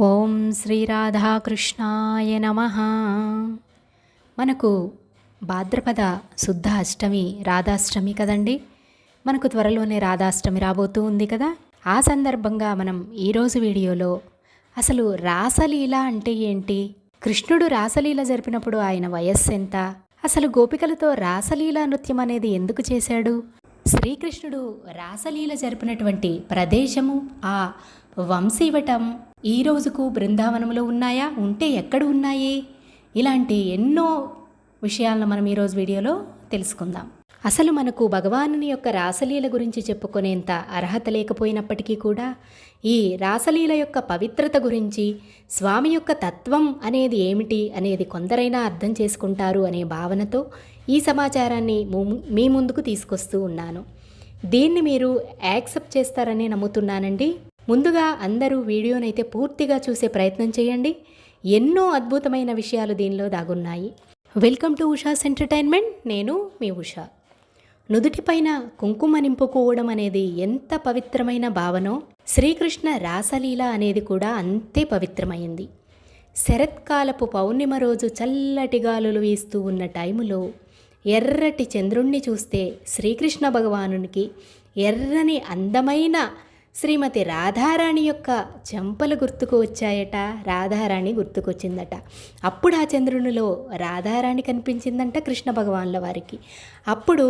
ఓం శ్రీరాధాకృష్ణాయ నమ. మనకు భాద్రపద శుద్ధ అష్టమి రాధాష్టమి కదండి? మనకు త్వరలోనే రాధాష్టమి రాబోతూ ఉంది కదా? ఆ సందర్భంగా మనం ఈరోజు వీడియోలో అసలు రాసలీల అంటే ఏంటి? కృష్ణుడు రాసలీల జరిపినప్పుడు ఆయన వయస్సు ఎంత? అసలు గోపికలతో రాసలీల నృత్యం అనేది ఎందుకు చేశాడు? శ్రీకృష్ణుడు రాసలీల జరిపినటువంటి ప్రదేశము ఆ వంశీవటం ఈ రోజుకు బృందావనంలో ఉన్నాయా? ఉంటే ఎక్కడ ఉన్నాయి? ఇలాంటి ఎన్నో విషయాలను మనం ఈరోజు వీడియోలో తెలుసుకుందాం. అసలు మనకు భగవానుని యొక్క రాసలీల గురించి చెప్పుకునేంత అర్హత లేకపోయినప్పటికీ కూడా ఈ రాసలీల యొక్క పవిత్రత గురించి స్వామి యొక్క తత్వం అనేది ఏమిటి అనేది కొందరైనా అర్థం చేసుకుంటారు అనే భావనతో ఈ సమాచారాన్ని మీ ముందుకు తీసుకొస్తూ ఉన్నాను. దీన్ని మీరు యాక్సెప్ట్ చేస్తారని నమ్ముతున్నానండి. ముందుగా అందరూ వీడియోనైతే పూర్తిగా చూసే ప్రయత్నం చేయండి. ఎన్నో అద్భుతమైన విషయాలు దీనిలో దాగున్నాయి. Welcome to Usha's entertainment. నేను మీ ఉషా. నుదుటిపైన కుంకుమ నింపుకోవడం అనేది ఎంత పవిత్రమైన భావనో శ్రీకృష్ణ రాసలీల అనేది కూడా అంతే పవిత్రమైంది. శరత్కాలపు పౌర్ణిమ రోజు చల్లటి గాలులు వీస్తూ ఉన్న టైములో ఎర్రటి చంద్రుణ్ణి చూస్తే శ్రీకృష్ణ భగవానునికి ఎర్రని అందమైన శ్రీమతి రాధారాణి యొక్క చెంపలు గుర్తుకు వచ్చాయట. రాధారాణి గుర్తుకొచ్చిందట. అప్పుడు ఆ చంద్రునిలో రాధారాణి కనిపించిందంట కృష్ణ భగవాన్ల వారికి. అప్పుడు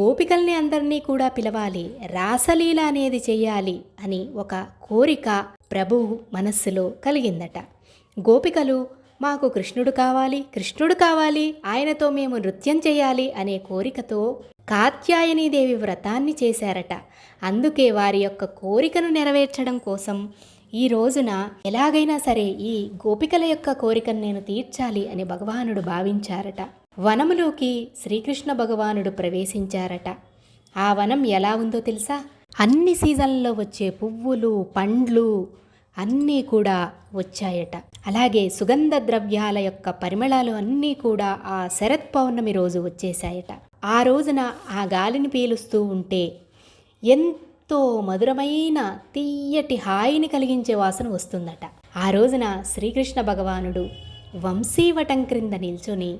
గోపికల్ని అందరినీ కూడా పిలవాలి రాసలీల అనేది చేయాలి అని ఒక కోరిక ప్రభువు మనస్సులో కలిగిందట. గోపికలు మాకు కృష్ణుడు కావాలి కృష్ణుడు కావాలి ఆయనతో మేము నృత్యం చేయాలి అనే కోరికతో కాత్యాయనీదేవి వ్రతాన్ని చేశారట. అందుకే వారి యొక్క కోరికను నెరవేర్చడం కోసం ఈ రోజున ఎలాగైనా సరే ఈ గోపికల యొక్క కోరికను నేను తీర్చాలి అని భగవానుడు భావించారట. వనములోకి శ్రీకృష్ణ భగవానుడు ప్రవేశించారట. ఆ వనం ఎలా ఉందో తెలుసా? అన్ని సీజన్లలో వచ్చే పువ్వులు పండ్లు అన్నీ కూడా వచ్చాయట. అలాగే సుగంధ ద్రవ్యాల యొక్క పరిమళాలు అన్నీ కూడా ఆ శరత్ పౌర్ణమి రోజు వచ్చేసాయట ఆ రోజున ఆ గాలిని పీలుస్తూ ఉంటే ఎంతో మధురమైన తీయటి హాయిని కలిగించే వాసన వస్తుందట. ఆ రోజున శ్రీకృష్ణ భగవానుడు వంశీవటం క్రింద నిల్చొని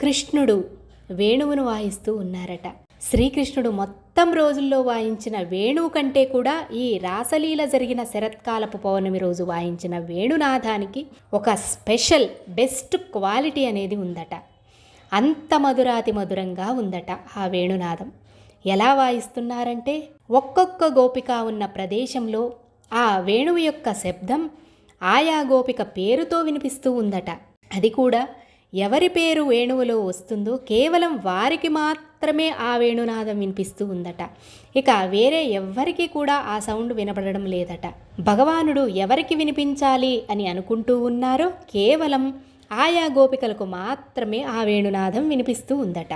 కృష్ణుడు వేణువును వాయిస్తూ ఉన్నారట. శ్రీకృష్ణుడు మొత్తం రోజుల్లో వాయించిన వేణువు కంటే కూడా ఈ రాసలీల జరిగిన శరత్కాలపు పౌర్ణమి రోజు వాయించిన వేణునాథానికి ఒక స్పెషల్ బెస్ట్ క్వాలిటీ అనేది ఉందట. అంత మధురాతి మధురంగా ఉందట ఆ వేణునాదం. ఎలా వాయిస్తున్నారంటే ఒక్కొక్క గోపిక ఉన్న ప్రదేశంలో ఆ వేణువు యొక్క శబ్దం ఆయా గోపిక పేరుతో వినిపిస్తూ ఉందట. అది కూడా ఎవరి పేరు వేణువులో వస్తుందో కేవలం వారికి మాత్రమే ఆ వేణునాదం వినిపిస్తూ ఉందట. ఇక వేరే ఎవ్వరికి కూడా ఆ సౌండ్ వినపడడం లేదట. భగవానుడు ఎవరికి వినిపించాలి అని అనుకుంటూ ఉన్నారో కేవలం ఆయా గోపికలకు మాత్రమే ఆ వేణునాదం వినిపిస్తూ ఉందట.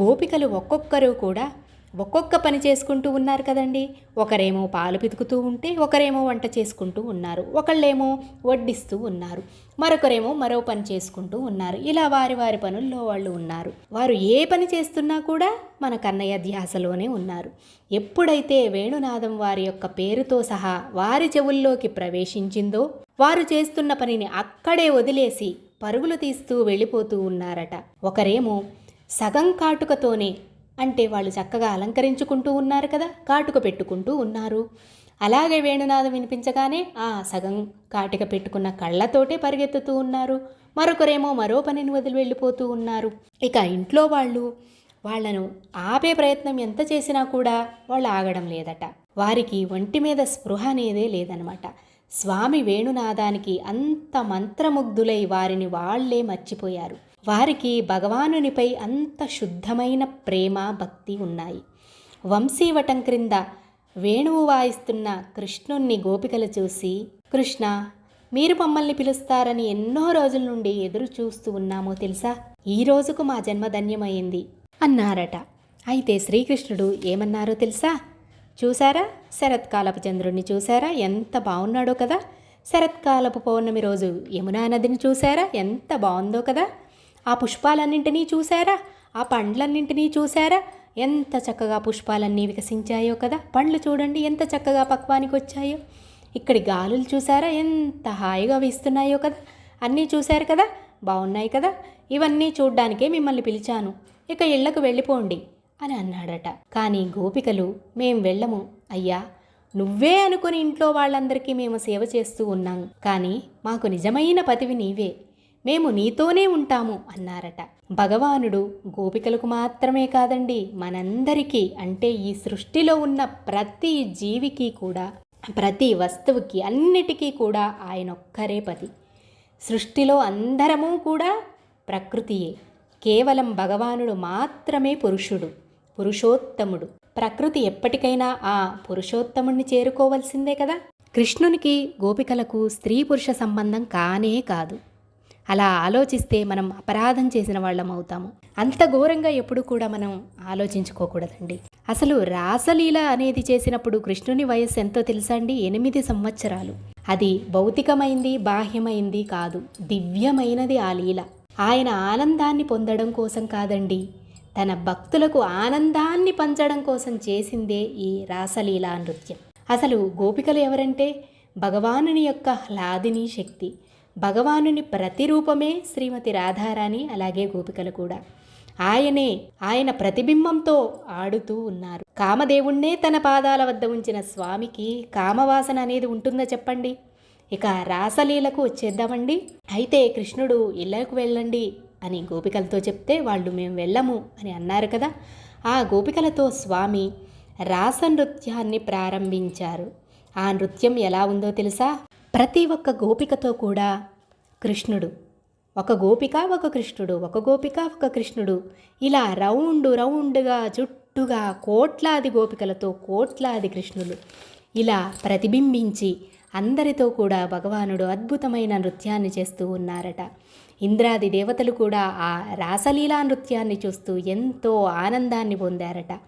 గోపికలు ఒక్కొక్కరు కూడా ఒక్కొక్క పని చేసుకుంటూ ఉన్నారు కదండి. ఒకరేమో పాలు పితుకుతూ ఉంటే ఒకరేమో వంట చేసుకుంటూ ఉన్నారు. ఒకళ్ళేమో వడ్డిస్తూ ఉన్నారు. మరొకరేమో మరో పని చేసుకుంటూ ఉన్నారు. ఇలా వారి వారి పనుల్లో వాళ్ళు ఉన్నారు. వారు ఏ పని చేస్తున్నా కూడా మన కన్నయ్య ధ్యాసలోనే ఉన్నారు. ఎప్పుడైతే వేణునాదం వారి యొక్క పేరుతో సహా వారి చెవుల్లోకి ప్రవేశించిందో వారు చేస్తున్న పనిని అక్కడే వదిలేసి పరుగులు తీస్తూ వెళ్ళిపోతూ ఉన్నారట. ఒకరేమో సగం కాటుకతోనే అంటే వాళ్ళు చక్కగా అలంకరించుకుంటూ ఉన్నారు కదా కాటుక పెట్టుకుంటూ ఉన్నారు. అలాగే వేణునాదం వినిపించగానే ఆ సగం కాటిక పెట్టుకున్న కళ్ళతోటే పరిగెత్తుతూ ఉన్నారు. మరొకరేమో మరో పనిని వదిలి వెళ్ళిపోతూ ఉన్నారు. ఇక ఇంట్లో వాళ్ళు వాళ్ళను ఆపే ప్రయత్నం ఎంత చేసినా కూడా వాళ్ళు ఆగడం లేదట. వారికి ఒంటి మీద స్పృహ అనేదే లేదనమాట. స్వామి వేణునాదానికి అంత మంత్రముగ్ధులై వారిని వాళ్ళే మర్చిపోయారు. వారికి భగవానునిపై అంత శుద్ధమైన ప్రేమ భక్తి ఉన్నాయి. వంశీవటం క్రింద వేణువు వాయిస్తున్న కృష్ణుణ్ణి గోపికలు చూసి కృష్ణ మీరు మమ్మల్ని పిలుస్తారని ఎన్నో రోజుల నుండి ఎదురు చూస్తూ ఉన్నామో తెలుసా? ఈ రోజుకు మా జన్మ ధన్యమైంది అన్నారట. అయితే శ్రీకృష్ణుడు ఏమన్నారో తెలుసా? చూసారా శరత్కాలపు చంద్రుడిని చూసారా ఎంత బాగున్నాడో కదా? శరత్కాలపు పౌర్ణమి రోజు యమునా నదిని చూసారా ఎంత బాగుందో కదా? ఆ పుష్పాలన్నింటినీ చూసారా ఆ పండ్లన్నింటినీ చూసారా ఎంత చక్కగా పుష్పాలన్నీ వికసించాయో కదా? పండ్లు చూడండి ఎంత చక్కగా పక్వానికి వచ్చాయో ఇక్కడి గాలులు చూసారా ఎంత హాయిగా వీస్తున్నాయో కదా? అన్నీ చూశారు కదా? బాగున్నాయి కదా? ఇవన్నీ చూడ్డానికే మిమ్మల్ని పిలిచాను. ఇక ఇళ్ళకు వెళ్ళిపోండి. అని అన్నాడట. కానీ గోపికలు మేం వెళ్ళము. అయ్యా నువ్వే అనుకుని ఇంట్లో వాళ్ళందరికీ మేము సేవ చేస్తూ ఉన్నాం. కానీ మాకు నిజమైన పతివి నీవే. మేము నీతోనే ఉంటాము అన్నారట. భగవానుడు గోపికలకు మాత్రమే కాదండి మనందరికీ. అంటే ఈ సృష్టిలో ఉన్న ప్రతి జీవికి కూడా ప్రతి వస్తువుకి అన్నిటికీ కూడా ఆయన ఒక్కరే పతి సృష్టిలో అందరము కూడా ప్రకృతియే. కేవలం భగవానుడు మాత్రమే పురుషుడు. పురుషోత్తముడు. ప్రకృతి ఎప్పటికైనా ఆ పురుషోత్తముణ్ణి చేరుకోవలసిందే కదా? కృష్ణునికి గోపికలకు స్త్రీ పురుష సంబంధం కానే కాదు. అలా ఆలోచిస్తే మనం అపరాధం చేసిన వాళ్ళం అవుతాము. అంత ఘోరంగా ఎప్పుడు కూడా మనం ఆలోచించుకోకూడదండి. అసలు రాసలీల అనేది చేసినప్పుడు కృష్ణుని వయస్సు ఎంతో తెలుసా అండి? ఎనిమిది సంవత్సరాలు. అది భౌతికమైంది బాహ్యమైంది కాదు. దివ్యమైనది ఆ లీల. ఆయన ఆనందాన్ని పొందడం కోసం కాదండి తన భక్తులకు ఆనందాన్ని పంచడం కోసం చేసిందే ఈ రాసలీలా నృత్యం. అసలు గోపికలు ఎవరంటే? భగవానుని యొక్క హ్లాదిని శక్తి. భగవానుని ప్రతిరూపమే శ్రీమతి రాధారాణి అలాగే గోపికలు కూడా. ఆయనే ఆయన ప్రతిబింబంతో ఆడుతూ ఉన్నారు. కామదేవుణ్ణే తన పాదాల వద్ద ఉంచిన స్వామికి కామవాసన అనేది ఉంటుందా చెప్పండి? ఇక రాసలీలకు వచ్చేద్దామండి. అయితే కృష్ణుడు ఇళ్ళకు వెళ్ళండి. అని గోపికలతో చెప్తే వాళ్ళు మేము వెళ్ళము అని అన్నారు కదా. ఆ గోపికలతో స్వామి రాస నృత్యాన్ని ప్రారంభించారు. ఆ నృత్యం ఎలా ఉందో తెలుసా? ప్రతి ఒక్క గోపికతో కూడా కృష్ణుడు ఒక గోపిక ఒక కృష్ణుడు ఒక గోపిక ఒక కృష్ణుడు ఇలా రౌండ్ రౌండ్గా చుట్టుగా కోట్లాది గోపికలతో కోట్లాది కృష్ణులు ఇలా ప్రతిబింబించి అందరితో కూడా భగవానుడు అద్భుతమైన నృత్యాన్ని చేస్తూ ఉన్నారట. ఇంద్రాది దేవతలు కూడా ఆ రాసలీలా నృత్యాన్ని చూస్తూ ఎంతో ఆనందాన్ని పొందారట.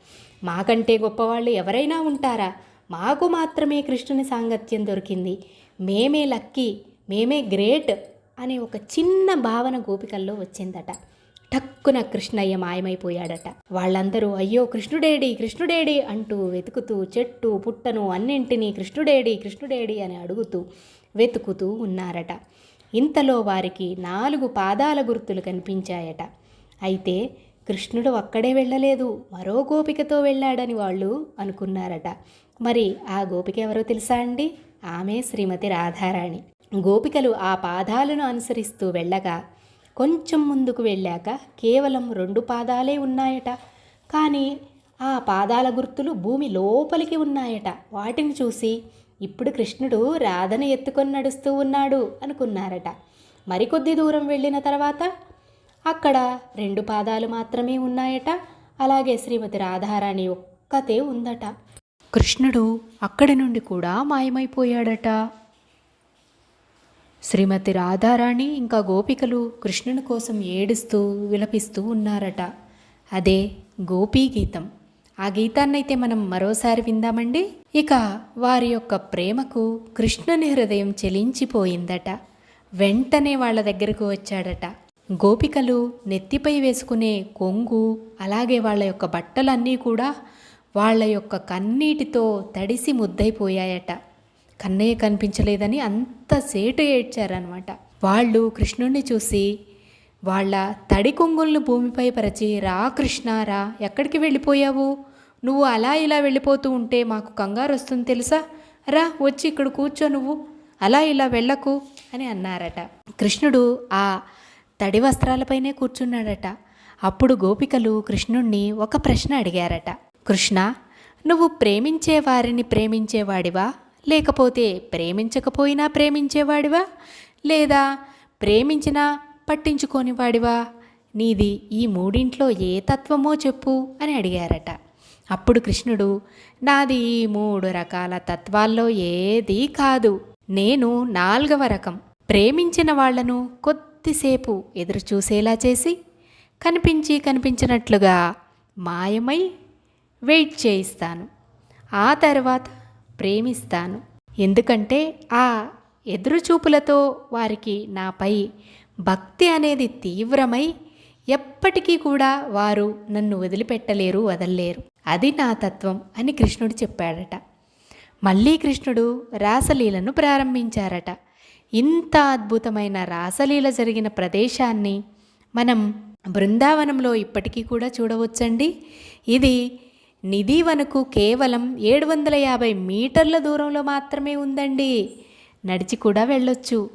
మాకంటే గొప్పవాళ్ళు ఎవరైనా ఉంటారా? మాకు మాత్రమే కృష్ణుని సాంగత్యం దొరికింది. మేమే లక్కీ మేమే గ్రేట్ అనే ఒక చిన్న భావన గోపికల్లో వచ్చిందట. టక్కున కృష్ణయ్య మాయమైపోయాడట. వాళ్ళందరూ అయ్యో కృష్ణుడేడి కృష్ణుడేడి అంటూ వెతుకుతూ చెట్టు పుట్టను అన్నింటినీ కృష్ణుడేడి కృష్ణుడేడి అని అడుగుతూ వెతుకుతూ ఉన్నారట. ఇంతలో వారికి నాలుగు పాదాల గుర్తులు కనిపించాయట. అయితే కృష్ణుడు అక్కడే వెళ్ళలేదు మరో గోపికతో వెళ్ళాడని వాళ్ళు అనుకున్నారట. మరి ఆ గోపిక ఎవరో తెలుసా అండి? ఆమె శ్రీమతి రాధారాణి. గోపికలు ఆ పాదాలను అనుసరిస్తూ వెళ్ళగా కొంచెం ముందుకు వెళ్ళాక కేవలం రెండు పాదాలే ఉన్నాయట. కానీ ఆ పాదాల గుర్తులు భూమి లోపలికి ఉన్నాయట. వాటిని చూసి ఇప్పుడు కృష్ణుడు రాధను ఎత్తుకొని నడుస్తూ ఉన్నాడు అనుకున్నారట. మరికొద్ది దూరం వెళ్ళిన తర్వాత అక్కడ రెండు పాదాలు మాత్రమే ఉన్నాయట. అలాగే శ్రీమతి రాధారాణి ఒక్కతే ఉందట. కృష్ణుడు అక్కడి నుండి కూడా మాయమైపోయాడట. శ్రీమతి రాధారాణి ఇంకా గోపికలు కృష్ణుని కోసం ఏడుస్తూ విలపిస్తూ ఉన్నారట. అదే గోపీ గీతం ఆ గీతాన్నైతే మనం మరోసారి విందామండి. ఇక వారి యొక్క ప్రేమకు కృష్ణుని హృదయం చెలించిపోయిందట. వెంటనే వాళ్ళ దగ్గరకు వచ్చాడట. గోపికలు నెత్తిపై వేసుకునే కొంగు అలాగే వాళ్ళ యొక్క బట్టలన్నీ కూడా వాళ్ళ యొక్క కన్నీటితో తడిసి ముద్దైపోయాయట. కన్నయ్య కనిపించలేదని అంత సేటు ఏడ్చారనమాట వాళ్ళు కృష్ణుణ్ణి చూసి వాళ్ళ తడి కొంగుల్ని భూమిపై పరిచి రా కృష్ణ రా ఎక్కడికి వెళ్ళిపోయావు? నువ్వు అలా ఇలా వెళ్ళిపోతూ ఉంటే మాకు కంగారు వస్తుంది తెలుసా? రా వచ్చి ఇక్కడ కూర్చో నువ్వు. అలా ఇలా వెళ్ళకు అని అన్నారట. కృష్ణుడు ఆ తడి వస్త్రాలపైనే కూర్చున్నాడట. అప్పుడు గోపికలు కృష్ణుణ్ణి ఒక ప్రశ్న అడిగారట. కృష్ణ నువ్వు ప్రేమించే వారిని ప్రేమించేవాడివా? లేకపోతే ప్రేమించకపోయినా ప్రేమించేవాడివా? లేదా ప్రేమించినా పట్టించుకోనివాడివా నీది ఈ మూడింట్లో ఏ తత్వమో చెప్పు అని అడిగారట. అప్పుడు కృష్ణుడు నాది ఈ మూడు రకాల తత్వాల్లో ఏదీ కాదు. నేను నాలుగవ రకం. ప్రేమించిన వాళ్ళను కొద్దిసేపు ఎదురు చూసేలా చేసి కనిపించి కనిపించినట్లుగా మాయమై వెయిట్ చేయిస్తాను. ఆ తర్వాత ప్రేమిస్తాను. ఎందుకంటే ఆ ఎదురుచూపులతో వారికి నాపై భక్తి అనేది తీవ్రమై ఎప్పటికీ కూడా వారు నన్ను వదిలిపెట్టలేరు వదల్లేరు. అది నా తత్వం అని కృష్ణుడు చెప్పాడట. మళ్ళీ కృష్ణుడు రాసలీలను ప్రారంభించారట. ఇంత అద్భుతమైన రాసలీల జరిగిన ప్రదేశాన్ని మనం బృందావనంలో ఇప్పటికీ కూడా చూడవచ్చండి. ఇది నిధివనకు కేవలం ఏడు వందల యాభై మీటర్ల దూరంలో మాత్రమే ఉందండి. నడిచి కూడా వెళ్ళొచ్చు.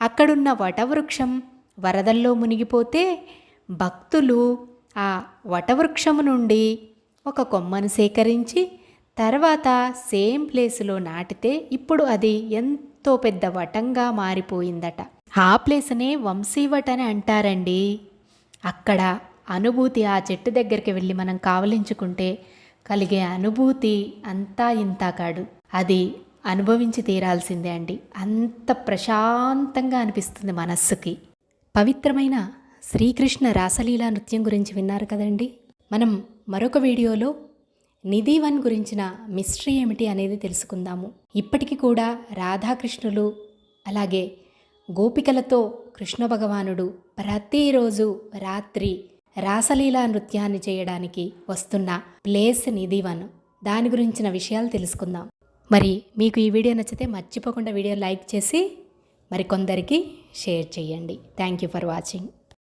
అక్కడున్న వటవృక్షం వరదల్లో మునిగిపోతే భక్తులు ఆ వటవృక్షము నుండి ఒక కొమ్మను సేకరించి తర్వాత సేమ్ ప్లేస్లో నాటితే ఇప్పుడు అది ఎంతో పెద్ద వటంగా మారిపోయిందట. ఆ ప్లేస్నే వంశీవట్ అని అంటారండి. అక్కడ అనుభూతి ఆ చెట్టు దగ్గరికి వెళ్ళి మనం కావలించుకుంటే కలిగే అనుభూతి అంతా ఇంత కాడు అది అనుభవించి తీరాల్సిందే అండి. అంత ప్రశాంతంగా అనిపిస్తుంది మనస్సుకి. పవిత్రమైన శ్రీకృష్ణ రాసలీలా నృత్యం గురించి విన్నారు కదండి. మనం మరొక వీడియోలో నిధివన్ గురించిన మిస్టరీ ఏమిటి అనేది తెలుసుకుందాము. ఇప్పటికీ కూడా రాధాకృష్ణులు అలాగే గోపికలతో కృష్ణ భగవానుడు ప్రతిరోజు రాత్రి రాసలీలా నృత్యాన్ని చేయడానికి వస్తున్న ప్లేస్ నిధివన్ దాని గురించిన విషయాలు తెలుసుకుందాం. మరి మీకు ఈ వీడియో నచ్చితే మర్చిపోకుండా వీడియో లైక్ చేసి మరి కొందరికి షేర్ చేయండి. Thank you for watching